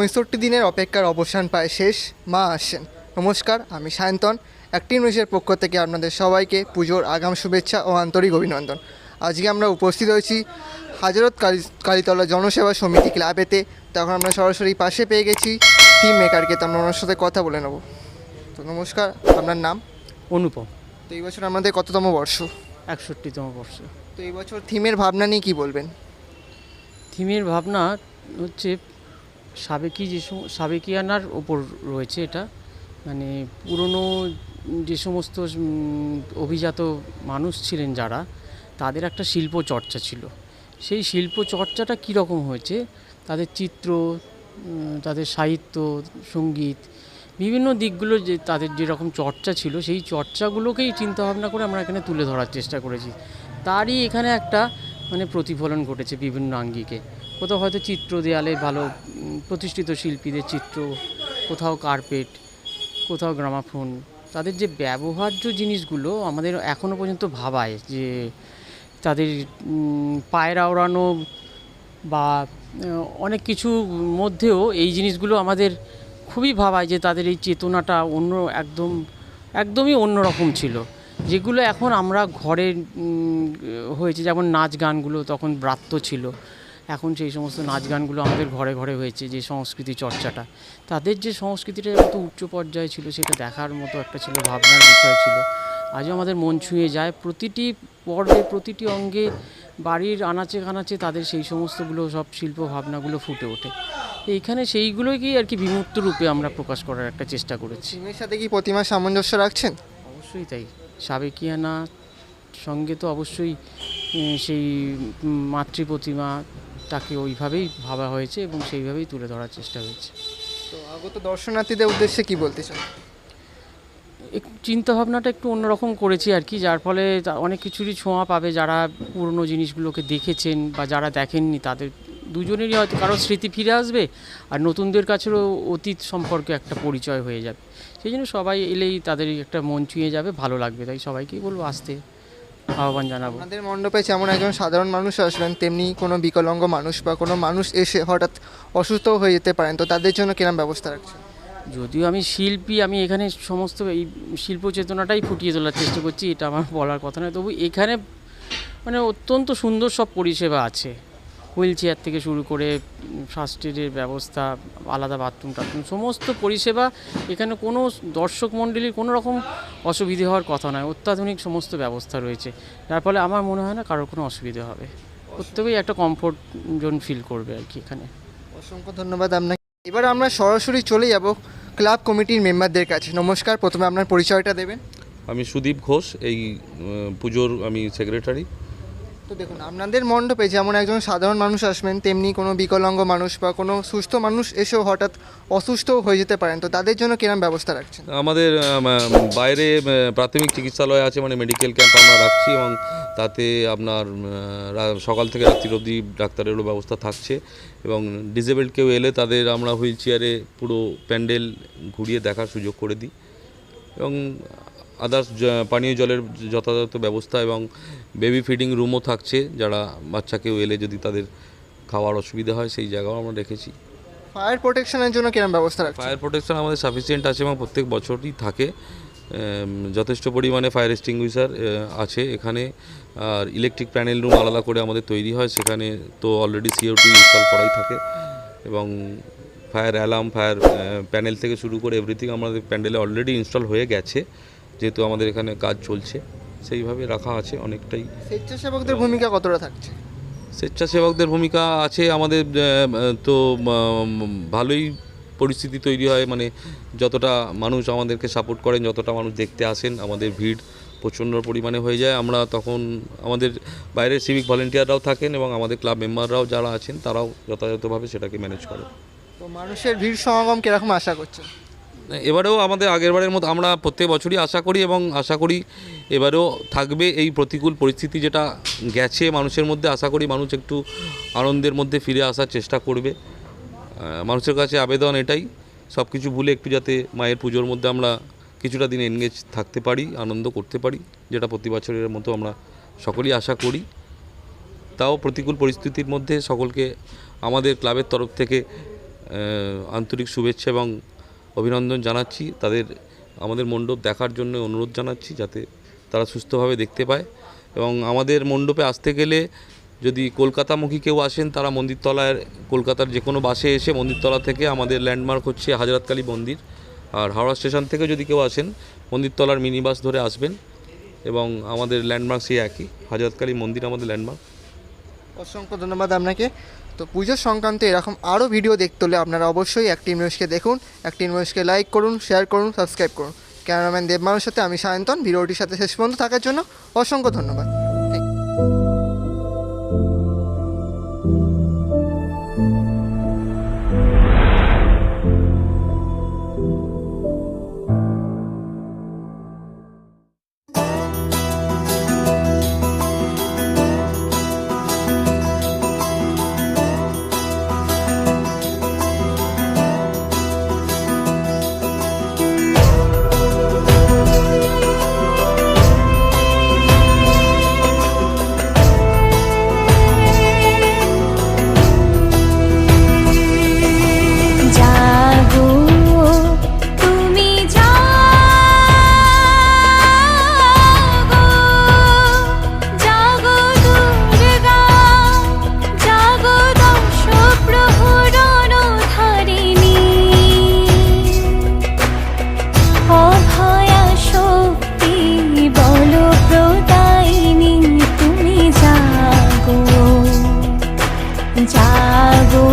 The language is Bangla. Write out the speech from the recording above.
পঁয়ষট্টি দিনের অপেক্ষার অবসান পায় শেষ। মা আসছেন নমস্কার আমি সায়ন্তন। অ্যাক্টিভ নিউজের পক্ষ থেকে আপনাদের সবাইকে পুজোর আগাম শুভেচ্ছা ও আন্তরিক অভিনন্দন। আজকে আমরা উপস্থিত হয়েছি হাজরত কালী কালীতলা জনসেবা সমিতি ক্লাবেতে। তখন আমরা সরাসরি পাশে পেয়ে গেছি টিম মেকারকে তো আমরা ওনার সাথে কথা বলে নেব। তো নমস্কার আপনার নাম? অনুপম। তো এই বছর আমাদের কততম বর্ষ? একষট্টিতম বর্ষ। তো এই বছর থিমের ভাবনা নিয়ে কী বলবেন? থিমের ভাবনা হচ্ছে সাবেকি যে সাবেকিয়ানার ওপর রয়েছে এটা। মানে পুরনো যে সমস্ত অভিজাত মানুষ ছিলেন যারা, তাদের একটা শিল্প চর্চা ছিল। সেই শিল্প চর্চাটা কীরকম হয়েছে? তাদের চিত্র তাদের সাহিত্য, সংগীত, বিভিন্ন দিকগুলো যে তাদের যেরকম চর্চা ছিল, সেই চর্চাগুলোকেই চিন্তাভাবনা করে আমরা এখানে তুলে ধরার চেষ্টা করেছি। তারই এখানে একটা মানে প্রতিফলন ঘটেছে বিভিন্ন আঙ্গিকে। কোথাও হয়তো চিত্র দেয়ালে ভালো প্রতিষ্ঠিত শিল্পীদের চিত্র, কোথাও কার্পেট, কোথাও গ্রামাফোন। তাদের যে ব্যবহার্য জিনিসগুলো আমাদের এখনও পর্যন্ত ভাবায় যে তাদের পায়ের আওড়ানো বা অনেক কিছু মধ্যেও এই জিনিসগুলো আমাদের খুবই ভাবায় যে তাদের এই চেতনাটা অন্য একদম, একদমই অন্যরকম ছিল। যেগুলো এখন আমরা ঘরে হয়েছে, যেমন নাচ গানগুলো তখন ব্রাত্য ছিল। এখন সেই সমস্ত নাচ গানগুলো আমাদের ঘরে ঘরে হয়েছে যে সংস্কৃতি চর্চাটা তাদের যে সংস্কৃতিটা কত উচ্চ পর্যায়ে ছিল সেটা দেখার মতো একটা ছিল ভাবনার বিষয় ছিল। আজও আমাদের মন ছুঁয়ে যায়। প্রতিটি পর্বে প্রতিটি অঙ্গে বাড়ির আনাচে কানাচে তাদের সেই সমস্তগুলো সব শিল্প ভাবনাগুলো ফুটে ওঠে। এইখানে সেইগুলোকেই আর কি বিমূর্ত রূপে আমরা প্রকাশ করার একটা চেষ্টা করেছি। থিমের সাথে কি প্রতিমার সামঞ্জস্য রাখছেন? অবশ্যই তাই। সাবেকিয়ানা সঙ্গে তো অবশ্যই সেই মাতৃ প্রতিমা তাকে ওইভাবেই ভাবা হয়েছে এবং সেইভাবেই তুলে ধরার চেষ্টা হয়েছে। তো আগত দর্শনার্থীদের উদ্দেশ্যে কি বলতে চান? চিন্তা ভাবনাটা একটু অন্যরকম করেছি আর কি যার ফলে অনেক কিছুরই ছোঁয়া পাবে যারা পুরনো জিনিসগুলোকে দেখেছেন বা যারা দেখেননি তাদের দুজনেরই হয়তো কারও স্মৃতি ফিরে আসবে আর নতুনদের কাছেও অতীত সম্পর্কে একটা পরিচয় হয়ে যাবে। সেই জন্য সবাই এলেই তাদের একটা মন ছুঁয়ে যাবে ভালো লাগবে। তাই সবাইকেই বলব আসতে আহ্বান জানাব। আমাদের মণ্ডপে যেমন একজন সাধারণ মানুষ আসবেন তেমনি কোনো বিকলাঙ্গ মানুষ বা কোনো মানুষ এসে হঠাৎ অসুস্থ হয়ে যেতে পারেন তো তাদের জন্য কিরম ব্যবস্থা রাখছেন? যদিও আমি শিল্পী আমি এখানে সমস্ত এই শিল্প চেতনাটাই ফুটিয়ে তোলার চেষ্টা করছি এটা আমার বলার কথা নয়। তবু এখানে মানে অত্যন্ত সুন্দর সব পরিষেবা আছে। হুইল চেয়ার থেকে শুরু করে ফার্স্ট এডের ব্যবস্থা আলাদা বাথরুম টাথরুম সমস্ত পরিষেবা এখানে কোনো দর্শক মণ্ডলীর কোনো রকম অসুবিধে হওয়ার কথা নয়। অত্যাধুনিক সমস্ত ব্যবস্থা রয়েছে। যার ফলে আমার মনে হয় না কারোর কোনো অসুবিধে হবে। প্রত্যেকেই একটা কমফোর্ট জোন ফিল করবে আর কি এখানে। অসংখ্য ধন্যবাদ আপনাকে। এবার আমরা সরাসরি চলে যাব ক্লাব কমিটির মেম্বারদের কাছে। নমস্কার প্রথমে আপনার পরিচয়টা দেবেন। আমি সুদীপ ঘোষ এই পুজোর আমি সেক্রেটারি তো দেখুন, আপনাদের মণ্ডপে যেমন একজন সাধারণ মানুষ আসবেন, তেমনি কোনো বিকলাঙ্গ মানুষ বা কোনো সুস্থ মানুষ এসেও হঠাৎ অসুস্থ হয়ে যেতে পারেন। তো তাদের জন্য কিরম ব্যবস্থা রাখছেন? আমাদের বাইরে প্রাথমিক চিকিৎসালয় আছে মানে মেডিকেল ক্যাম্প আমরা রাখছি এবং তাতে আপনার সকাল থেকে রাত্রি অবধি ডাক্তারেরও ব্যবস্থা থাকছে এবং ডিসেবলড কেউ এলে তাদের আমরা হুইল চেয়ারে পুরো প্যান্ডেল ঘুরিয়ে দেখার সুযোগ করে দিই। এবং আদার্স পানীয় জলের যথাযথ ব্যবস্থা এবং বেবি ফিডিং রুমও থাকছে যারা বাচ্চা কেউ এলে যদি তাদের খাওয়ার অসুবিধা হয় সেই জায়গাও আমরা রেখেছি। ফায়ার প্রোটেকশনের জন্য কিরম ব্যবস্থা রাখছেন? ফায়ার প্রোটেকশন আমাদের সাফিসিয়েন্ট আছে এবং প্রত্যেক বছরই থাকে। যথেষ্ট পরিমাণে ফায়ার এক্সটিংগুইশার আছে এখানে। আর ইলেকট্রিক প্যানেল রুম আলাদা করে আমাদের তৈরি হয় সেখানে তো অলরেডি সিওটি ইনস্টল করাই থাকে। এবং ফায়ার অ্যালার্ম ফায়ার প্যানেল থেকে শুরু করে এভরিথিং আমাদের প্যান্ডেলে অলরেডি ইনস্টল হয়ে গেছে। যেহেতু আমাদের এখানে কাজ চলছে সেইভাবে রাখা আছে অনেকটাই। স্বেচ্ছাসেবকদের ভূমিকা কতটা থাকছে? স্বেচ্ছাসেবকদের ভূমিকা আছে আমাদের তো ভালোই পরিস্থিতি তৈরি হয়। মানে যতটা মানুষ আমাদেরকে সাপোর্ট করেন যতটা মানুষ দেখতে আসেন আমাদের ভিড় প্রচণ্ড পরিমাণে হয়ে যায়। আমরা তখন আমাদের বাইরের সিভিক ভলেন্টিয়াররাও থাকেন এবং আমাদের ক্লাব মেম্বাররাও যারা আছেন তারাও যথাযথভাবে সেটাকে ম্যানেজ করে তো মানুষের ভিড় সমাগম কীরকম আশা করছেন? এবারেও আমাদের আগেরবারের মতো আমরা প্রত্যেক বছরই আশা করি এবং আশা করি এবারেও থাকবে এই প্রতিকূল পরিস্থিতি যেটা গেছে মানুষের মধ্যে। আশা করি মানুষ একটু আনন্দের মধ্যে ফিরে আসার চেষ্টা করবে। মানুষের কাছে আবেদন এটাই। সব কিছু ভুলে একটু যাতে মায়ের পুজোর মধ্যে আমরা কিছুটা দিন এনগেজ থাকতে পারি, আনন্দ করতে পারি, যেটা প্রতি বছরের মতো আমরা সকলেই আশা করি। তাও প্রতিকূল পরিস্থিতির মধ্যে সকলকে আমাদের ক্লাবের তরফ থেকে আন্তরিক শুভেচ্ছা এবং অভিনন্দন জানাচ্ছি, তাদের, আমাদের মণ্ডপ দেখার জন্য অনুরোধ জানাচ্ছি যাতে তারা সুস্থভাবে দেখতে পায়। এবং আমাদের মণ্ডপে আসতে গেলে যদি কলকাতামুখী কেউ আসেন, তারা মন্দিরতলায় কলকাতার যে কোনো বাসে এসে মন্দিরতলা থেকে আমাদের ল্যান্ডমার্ক হচ্ছে হাজরাতকালী মন্দির। আর হাওড়া স্টেশন থেকে যদি কেউ আসেন, মন্দিরতলার মিনি বাস ধরে আসবেন এবং আমাদের ল্যান্ডমার্ক সেই একই, হাজরাতকালী মন্দির আমাদের ল্যান্ডমার্ক। অসংখ্য ধন্যবাদ আপনাকে। তো পুজোর সংক্রান্ত এরকম আরও ভিডিও দেখতে হলে আপনারা অবশ্যই একটি নিউজকে দেখুন, একটি নিউজকে লাইক করুন শেয়ার করুন সাবস্ক্রাইব করুন। ক্যামেরাম্যান দেবমানের সাথে আমি সায়ন্তন, ভিডিওটির সাথে শেষ পর্যন্ত থাকার জন্য অসংখ্য ধন্যবাদ। জাগো।